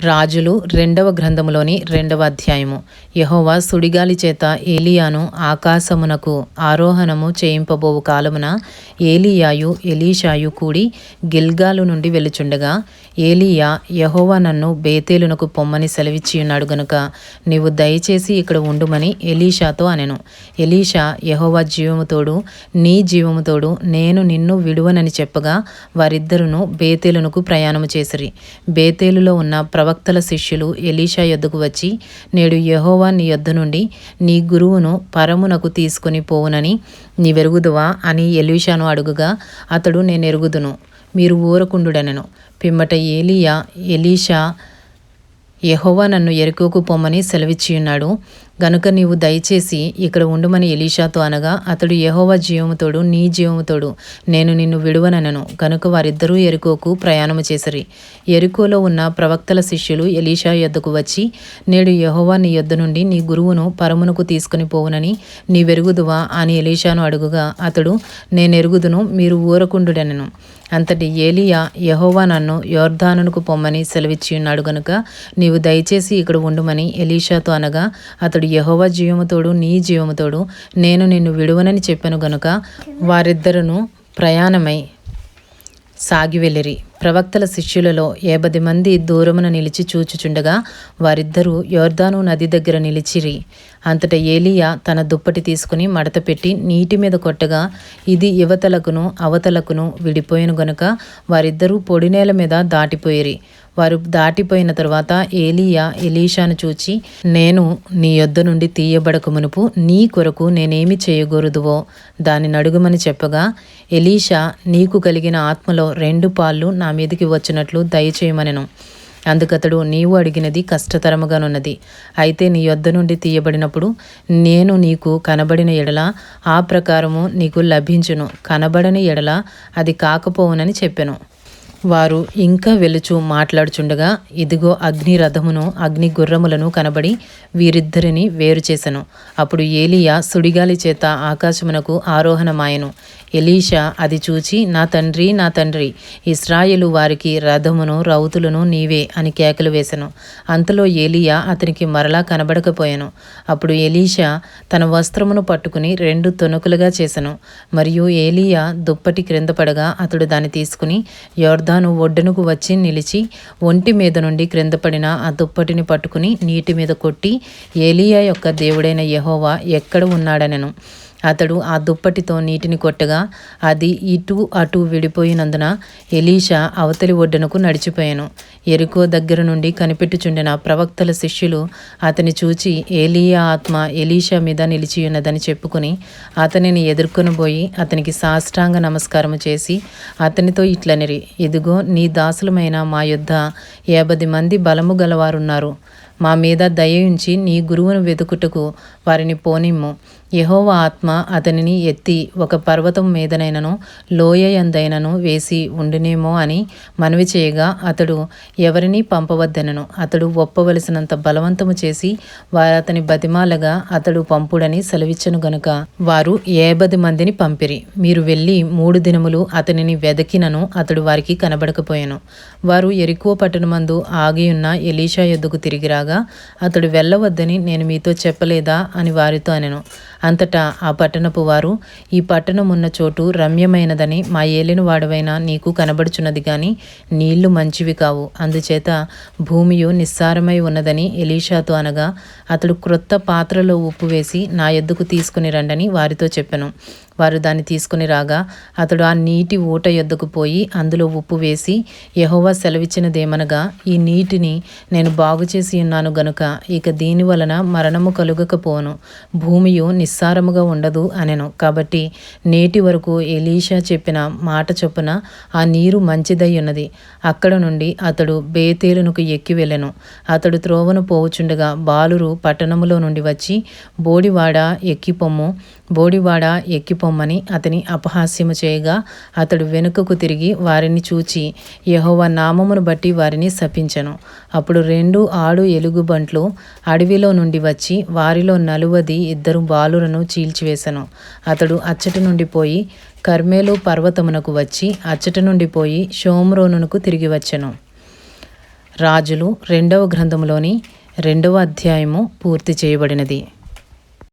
రాజులు రెండవ గ్రంథములోని రెండవ అధ్యాయము. యహోవా సుడిగాలి చేత ఏలియాను ఆకాశమునకు ఆరోహణము చేయింపబోవు కాలమున ఏలియాయు ఎలీషాయు కూడి గిల్గాలు నుండి వెలుచుండగా ఏలియా యహోవా నన్ను బేతేలునకు పొమ్మని సెలవిచ్చియున్నాడు గనుక నీవు దయచేసి ఇక్కడ ఉండుమని ఎలీషాతో అనెను. ఎలీషా యహోవా జీవముతోడు నీ జీవముతోడు నేను నిన్ను విడువనని చెప్పగా వారిద్దరును బేతేలునకు ప్రయాణము చేసిరి. బేతేలులో ఉన్న ప్రవక్తల శిష్యులు ఎలీషా యొద్దకు వచ్చి నేడు యహోవా నీ యొద్ద నుండి నీ గురువును పరమునకు తీసుకుని పోవునని నీ వెరుగుదువా అని ఎలీషాను అడుగుగా అతడు నేను ఎరుగుదును మీరు ఊరకుండుడనను. పిమ్మట ఏలియా ఎలీషా యహోవా నన్ను ఎరుకోకు పొమ్మని సెలవిచ్చియున్నాడు. గనుక నీవు దయచేసి ఇక్కడ ఉండమని ఎలీషాతో అనగా అతడు యహోవా జీవముతోడు నీ జీవముతోడు నేను నిన్ను విడువనను కనుక వారిద్దరూ ఎరుకోకు ప్రయాణము చేసిరి. ఎరుకోలో ఉన్న ప్రవక్తల శిష్యులు ఎలీషా యొద్దకు వచ్చి నేడు యహోవా నీ యొద్ద నుండి నీ గురువును పరమునకు తీసుకుని పోవునని నీ వెరుగుదువా అని ఎలీషాను అడుగుగా అతడు నేను ఎరుగుదును మీరు ఊరకుండుడనను. అంతటి ఏలియా యహోవా నన్ను యోర్ధానుకు పొమ్మని సెలవిచ్చి ఉన్నాడు గనుక నీవు దయచేసి ఇక్కడ ఉండుమని ఎలీషాతో అనగా అతడు యహోవ జీవముతోడు నీ జీవముతోడు నేను నిన్ను విడువనని చెప్పాను గనుక వారిద్దరును ప్రయాణమై సాగి వెళ్ళిరి. ప్రవక్తల శిష్యులలో ఏబది మంది దూరమున నిలిచి చూచుచుండగా వారిద్దరూ యోర్దాను నది దగ్గర నిలిచిరి. అంతట ఏలియా తన దుప్పటి తీసుకుని మడత పెట్టి నీటి మీద కొట్టగా ఇది యువతలకును అవతలకును విడిపోయిన గనుక వారిద్దరూ పొడి నేల మీద దాటిపోయిరి. వారు దాటిపోయిన తరువాత ఏలియా ఎలీషాను చూచి నేను నీ యొద్ద నుండి తీయబడక మునుపు నీ కొరకు నేనేమి చేయగోరుదువో దాని నడుగుమని చెప్పగా ఎలీషా నీకు కలిగిన ఆత్మలో రెండు పాళ్ళు నా మీదికి వచ్చినట్లు దయచేయమనెను. అందుకతడు నీవు అడిగినది కష్టతరముగానున్నది. అయితే నీ యొద్ద నుండి తీయబడినప్పుడు నేను నీకు కనబడిన ఎడల ఆ ప్రకారము నీకు లభించును. కనబడని ఎడల అది కాకపోవునని చెప్పెను. వారు ఇంకా వెలుచు మాట్లాడుచుండగా ఇదిగో అగ్ని రథమును అగ్ని గుర్రములను కనబడి వీరిద్దరిని వేరు చేసెను. అప్పుడు ఏలియా సుడిగాలి చేత ఆకాశమునకు ఆరోహణమాయను. ఎలీషా అది చూచి నా తండ్రి నా తండ్రి ఇస్రాయేలు వారికి రథమును రౌతులను నీవే అని కేకలు వేసెను. అంతలో ఏలియా అతనికి మరలా కనబడకపోయాను. అప్పుడు ఎలీషా తన వస్త్రమును పట్టుకుని రెండు తొనుకులుగా చేసెను. మరియు ఏలియా దుప్పటి క్రింద పడగా అతడు దాన్ని తీసుకుని తను ఒడ్డునకు వచ్చి నిలిచి ఒంటి మీద నుండి క్రింద పడిన ఆ దుప్పటిని పట్టుకుని నీటి మీద కొట్టి ఏలియా యొక్క దేవుడైన యహోవా ఎక్కడ ఉన్నాడనెను. అతడు ఆ దుప్పటితో నీటిని కొట్టగా అది ఇటు అటు విడిపోయినందున ఎలీషా అవతలి ఒడ్డునకు నడిచిపోయాను. ఎరుకో దగ్గర నుండి కనిపెట్టుచుండిన ప్రవక్తల శిష్యులు అతని చూచి ఏలియా ఆత్మ ఎలీషా మీద నిలిచియున్నదని చెప్పుకుని అతనిని ఎదుర్కొనిపోయి అతనికి సాష్టాంగ నమస్కారము చేసి అతనితో ఇట్లనిరి ఇదిగో నీ దాసులమైన మా యుద్ధ యాభై మంది బలము గలవారున్నారు. మా మీద దయ ఉంచి నీ గురువును వెతుకుటకు వారిని పోనిమ్ము. యహోవ ఆత్మ అతనిని ఎత్తి ఒక పర్వతం మీదనైనను లోయందైనను వేసి ఉండునేమో అని మనవి చేయగా అతడు ఎవరిని పంపవద్దనను. అతడు ఒప్పవలసినంత బలవంతము చేసి వారు అతని బతిమాలగా అతడు పంపుడని సెలవిచ్చను గనుక వారు ఏబది మందిని పంపిరి. మీరు వెళ్ళి మూడు దినములు అతనిని వెదకినను అతడు వారికి కనబడకపోయాను. వారు ఎరుకువ పట్టణమందు ఆగియున్న ఎలీషా ఎద్దుకు తిరిగి రాగా అతడు వెళ్ళవద్దని నేను మీతో చెప్పలేదా అని వారితో అనెను. అంతటా ఆ పట్టణపు వారు ఈ పట్టణం ఉన్న చోటు రమ్యమైనదని మా ఏలిన వాడవైన నీకు కనబడుచున్నది గాని నీళ్ళు మంచివి కావు. అందుచేత భూమియు నిస్సారమై ఉన్నదని ఎలీషాతో అనగా అతడు క్రొత్త పాత్రలో ఉప్పు వేసి నా ఎద్దుకు తీసుకుని రండని వారితో చెప్పెను. వారు దాన్ని తీసుకుని రాగా అతడు ఆ నీటి ఊట యొద్దకు పోయి అందులో ఉప్పు వేసి యహోవా సెలవిచ్చినదేమనగా ఈ నీటిని నేను బాగు చేసి ఉన్నాను గనుక ఇక దీని వలన మరణము కలుగకపోను భూమియు నిస్సారముగా ఉండదు అనెను. కాబట్టి నేటి వరకు ఎలీషా చెప్పిన మాట చొప్పున ఆ నీరు మంచిదై ఉన్నది. అక్కడ నుండి అతడు బేతేలునకు ఎక్కి వెళ్ళెను. అతడు త్రోవను పోవుచుండగా బాలురు పట్టణములో నుండి వచ్చి బోడివాడ ఎక్కిపొమ్ము బోడివాడ ఎక్కిపొమ్మని అతని అపహాస్యము చేయగా అతడు వెనుకకు తిరిగి వారిని చూచి యహోవ నామమును బట్టి వారిని శపించెను. అప్పుడు రెండు ఆడు ఎలుగుబంట్లు అడవిలో నుండి వచ్చి వారిలో నలువది ఇద్దరు బాలులను చీల్చివేశను అతడు అచ్చటి నుండి పోయి కర్మేలు పర్వతమునకు వచ్చి అచ్చటి నుండి పోయి షోమ్రోనునకు తిరిగి వచ్చెను. రాజులు రెండవ గ్రంథములోని రెండవ అధ్యాయము పూర్తి చేయబడినది.